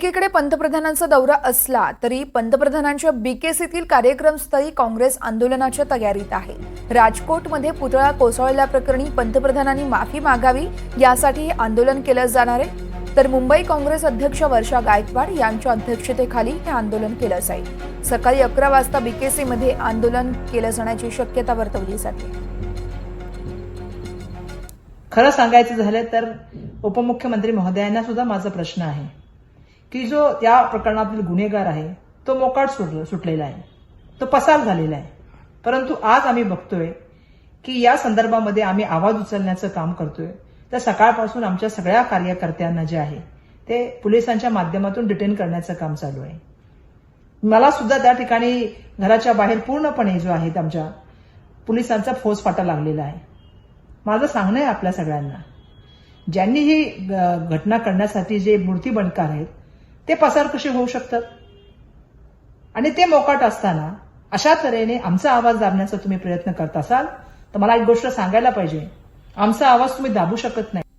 एकीकडे पंतप्रधानांचा दौरा असला तरी पंतप्रधानांच्या बीकेसीतील कार्यक्रमस्थळी काँग्रेस आंदोलनाच्या तयारीत आहे. राजकोटमध्ये पुतळा कोसळल्याप्रकरणी पंतप्रधानांनी माफी मागावी यासाठी हे आंदोलन केलं जाणार आहे. तर मुंबई काँग्रेस अध्यक्ष वर्षा गायकवाड यांच्या अध्यक्षतेखाली हे आंदोलन केलं जाईल. सकाळी अकरा वाजता बीकेसीमध्ये आंदोलन केलं जाण्याची शक्यता वर्तवली जाते. खरं सांगायचं झालं तर उपमुख्यमंत्री महोदयांना सुद्धा माझा प्रश्न आहे. की जो त्या प्रकरणातील गुन्हेगार आहे तो मोकाट सुट सुटलेला आहे. तो पसार झालेला आहे. परंतु आज आम्ही बघतोय की या संदर्भामध्ये आम्ही आवाज उचलण्याचं काम करतोय. तर सकाळपासून आमच्या सगळ्या कार्यकर्त्यांना जे आहे ते पोलिसांच्या माध्यमातून डिटेन करण्याचं काम चालू आहे. मला सुद्धा त्या ठिकाणी घराच्या बाहेर पूर्णपणे जो आहे आमच्या पोलिसांचा फोज फाटा लागलेला आहे. माझं सांगणं आहे आपल्या सगळ्यांना ज्यांनी ही घटना करण्यासाठी जे मूर्तीबंडकार आहेत ते पसार कसे होऊ शकतात? आणि ते मोकाट असताना अशा तऱ्हेने आमचा आवाज दाबण्याचा तुम्ही प्रयत्न करत असाल तर मला एक गोष्ट सांगायला पाहिजे. आमचा आवाज तुम्ही दाबू शकत नाही.